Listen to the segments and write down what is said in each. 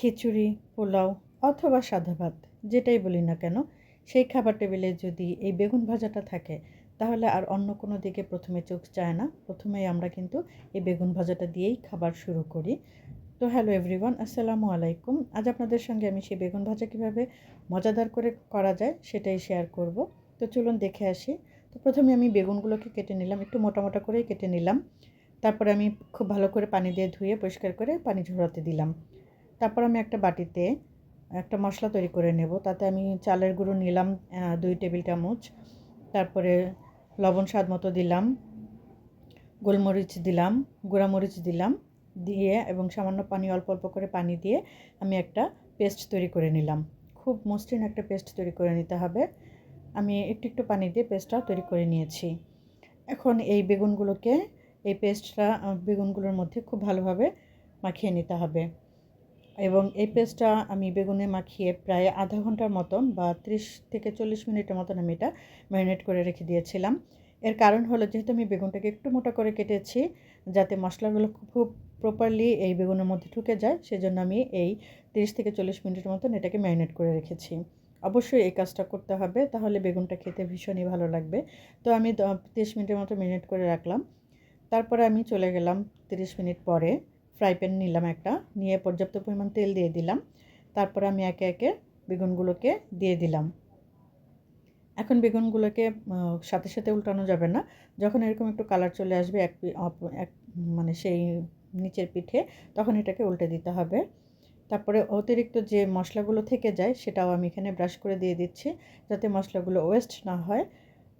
খিচুড়ি, পোলাও অথবা সাদা ভাত, যেটাই বলি না কেন, সেই খাবার টেবিলে যদি এই বেগুন ভাজাটা থাকে, তাহলে আর অন্য কোনো দিকে প্রথমে চোখ চায় না। প্রথমেই আমরা কিন্তু এই বেগুন ভাজাটা দিয়েই খাবার শুরু করি। তো হ্যালো এভরিওয়ান আসসালামু আলাইকুম। আজ আপনাদের সঙ্গে আমি সেই বেগুন ভাজা কীভাবে মজাদার করে করা যায়, সেটাই শেয়ার করব। তো চলুন দেখে আসি। তো প্রথমে আমি বেগুনগুলোকে কেটে নিলাম, একটু মোটা মোটা করেই কেটে নিলাম। তারপরে আমি খুব ভালো করে পানি দিয়ে ধুয়ে পরিষ্কার করে পানি ঝরাতে দিলাম। তারপর আমি একটা বাটিতে একটা মশলা তৈরি করে নেব। তাতে আমি চালের গুঁড়ো নিলাম দুই টেবিল চামচ। তারপরে লবণ স্বাদ মতো দিলাম, গোলমরিচ দিলাম, গুঁড়ামরিচ দিলাম দিয়ে এবং সামান্য পানি, অল্প অল্প করে পানি দিয়ে আমি একটা পেস্ট তৈরি করে নিলাম। খুব মসৃণ একটা পেস্ট তৈরি করে নিতে হবে। আমি একটু একটু পানি দিয়ে পেস্টটা তৈরি করে নিয়েছি। এখন এই বেগুনগুলোকে, এই পেস্টটা বেগুনগুলোর মধ্যে খুব ভালোভাবে মাখিয়ে নিতে হবে। এবং এই পেস্টটা আমি বেগুনে মাখিয়ে প্রায় আধা ঘণ্টার মতন বা ত্রিশ থেকে চল্লিশ মিনিটের মতন আমি এটা ম্যারিনেট করে রেখে দিয়েছিলাম। এর কারণ হলো যেহেতু আমি বেগুনটাকে একটু মোটা করে কেটেছি, যাতে মশলাগুলো খুব প্রপারলি এই বেগুনের মধ্যে ঢুকে যায়, সেজন্য আমি এই তিরিশ থেকে চল্লিশ মিনিটের মতন এটাকে ম্যারিনেট করে রেখেছি। অবশ্যই এই কাজটা করতে হবে, তাহলে বেগুনটা খেতে ভীষণই ভালো লাগবে। তো আমি তিরিশ মিনিটের মতো ম্যারিনেট করে রাখলাম। তারপরে আমি চলে গেলাম তিরিশ মিনিট পরে। ফ্রাই প্যান নিলাম একটা। নিয়ে পর্যাপ্ত পরিমাণ তেল দিয়ে দিলাম। তারপরে আমি একে একে বেগুনগুলোকে দিয়ে দিলাম। এখন বেগুনগুলোকে সাথে সাথে উল্টানো যাবে না। যখন এরকম একটু কালার চলে আসবে, এক এক মানে সেই নিচের পিঠে, তখন এটাকে উল্টে দিতে হবে। তারপরে অতিরিক্ত যে মশলাগুলো থেকে যায়, সেটাও আমি এখানে ব্রাশ করে দিয়ে দিচ্ছি, যাতে মশলাগুলো ওয়েস্ট না হয়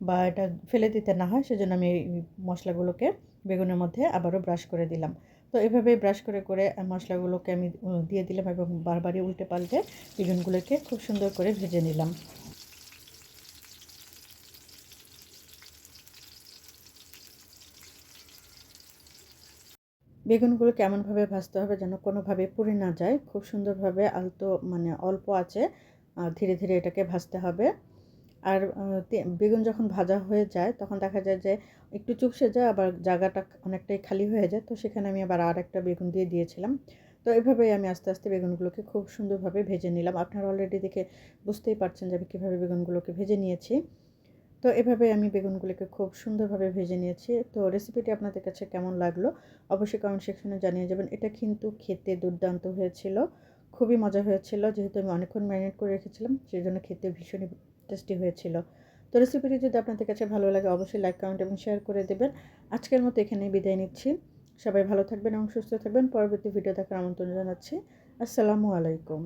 বা এটা ফেলে দিতে না হয়। সেজন্য আমি এই মশলাগুলোকে বেগুনের মধ্যে আবারও ব্রাশ করে দিলাম। তো এভাবে ব্রাশ করে করে মশলাগুলোকে আমি দিয়ে দিলাম এবং বারবারই উল্টে পাল্টে বেগুনগুলোকে খুব সুন্দর করে ভেজে নিলাম। বেগুনগুলো কেমনভাবে ভাজতে হবে যেন কোনোভাবে পুড়ে না যায়, খুব সুন্দরভাবে আলতো মানে অল্প আছে ধীরে ধীরে এটাকে ভাজতে হবে। আর বেগুন যখন ভাজা হয়ে যায়, তখন দেখা যায় যে একটু চুপসে যায়, আবার জায়গাটা অনেকটাই খালি হয়ে যায়। তো সেখানে আমি আবার আর একটা বেগুন দিয়ে দিয়েছিলাম। তো এভাবেই আমি আস্তে আস্তে বেগুনগুলোকে খুব সুন্দরভাবে ভেজে নিলাম। আপনারা অলরেডি দেখে বুঝতেই পারছেন যে আমি কীভাবে বেগুনগুলোকে ভেজে নিয়েছি। তো এভাবে আমি বেগুনগুলোকে খুব সুন্দরভাবে ভেজে নিয়েছি। তো রেসিপিটি আপনাদের কাছে কেমন লাগল? অবশ্যই কমেন্ট সেকশনে জানিয়ে যাবেন। এটা কিন্তু খেতে দুর্দান্ত হয়েছিল। খুবই মজা হয়েছিল। যেহেতু আমি অনেকক্ষণ ম্যারিনেট করে রেখেছিলাম, সেই জন্য খেতে ভীষণই টেস্টি হয়েছিল। তো রেসিপিটি যদি আপনাদের কাছে ভালো লাগে, অবশ্যই লাইক কমেন্ট এবং শেয়ার করে দেবেন। আজকের মতো এখানে বিদায় নিচ্ছি। সবাই ভালো থাকবেন এবং সুস্থ থাকবেন। পরবর্তী ভিডিও দেখার আমন্ত্রণ জানাচ্ছি। আসসালামু আলাইকুম।